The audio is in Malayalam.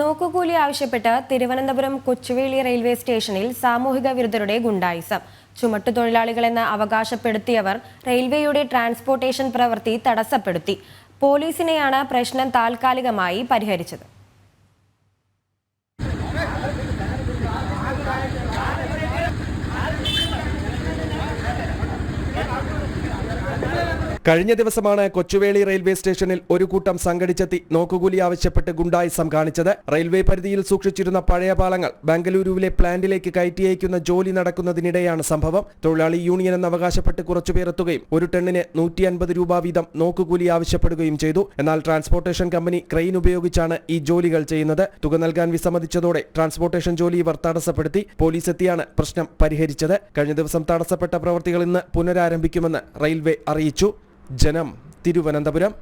നോക്കുകൂലി ആവശ്യപ്പെട്ട് തിരുവനന്തപുരം കൊച്ചുവേളി റെയിൽവേ സ്റ്റേഷനിൽ സാമൂഹിക വിരുദ്ധരുടെ ഗുണ്ടായിസം. ചുമട്ടുതൊഴിലാളികളെന്ന് അവകാശപ്പെടുത്തിയവർ റെയിൽവേയുടെ ട്രാൻസ്പോർട്ടേഷൻ പ്രവൃത്തി തടസ്സപ്പെടുത്തി. പോലീസിനെയാണ് പ്രശ്നം താൽക്കാലികമായി പരിഹരിച്ചത്. കഴിഞ്ഞ ദിവസമാണ് കൊച്ചുവേളി റെയിൽവേ സ്റ്റേഷനിൽ ഒരു കൂട്ടം സംഘടിച്ചെത്തി നോക്കുകൂലി ആവശ്യപ്പെട്ട് ഗുണ്ടായിസം കാണിച്ചത് റെയിൽവേ പരിധിയിൽ സൂക്ഷിച്ചിരുന്ന പഴയ പാലങ്ങൾ ബംഗളൂരുവിലെ പ്ലാന്റിലേക്ക് കയറ്റിയയക്കുന്ന ജോലി നടക്കുന്നതിനിടെയാണ് സംഭവം. തൊഴിലാളി യൂണിയൻ എന്ന് അവകാശപ്പെട്ട് കുറച്ചുപേർ എത്തുകയും ഒരു ടണ്ണിന് നൂറ്റി അൻപത് രൂപ വീതം നോക്കുകൂലി ആവശ്യപ്പെടുകയും ചെയ്തു. എന്നാൽ ട്രാൻസ്പോർട്ടേഷൻ കമ്പനി ക്രെയിൻ ഉപയോഗിച്ചാണ് ഈ ജോലികൾ ചെയ്യുന്നത്. തുക നൽകാൻ വിസമ്മതിച്ചതോടെ ട്രാൻസ്പോർട്ടേഷൻ ജോലി ഇവർ തടസ്സപ്പെടുത്തി പോലീസ് എത്തിയാണ് പ്രശ്നം പരിഹരിച്ചത്. കഴിഞ്ഞ ദിവസം തടസ്സപ്പെട്ട പ്രവർത്തികൾ ഇന്ന് പുനരാരംഭിക്കുമെന്ന് റെയിൽവേ അറിയിച്ചു. ജനം തിരുവനന്തപുരം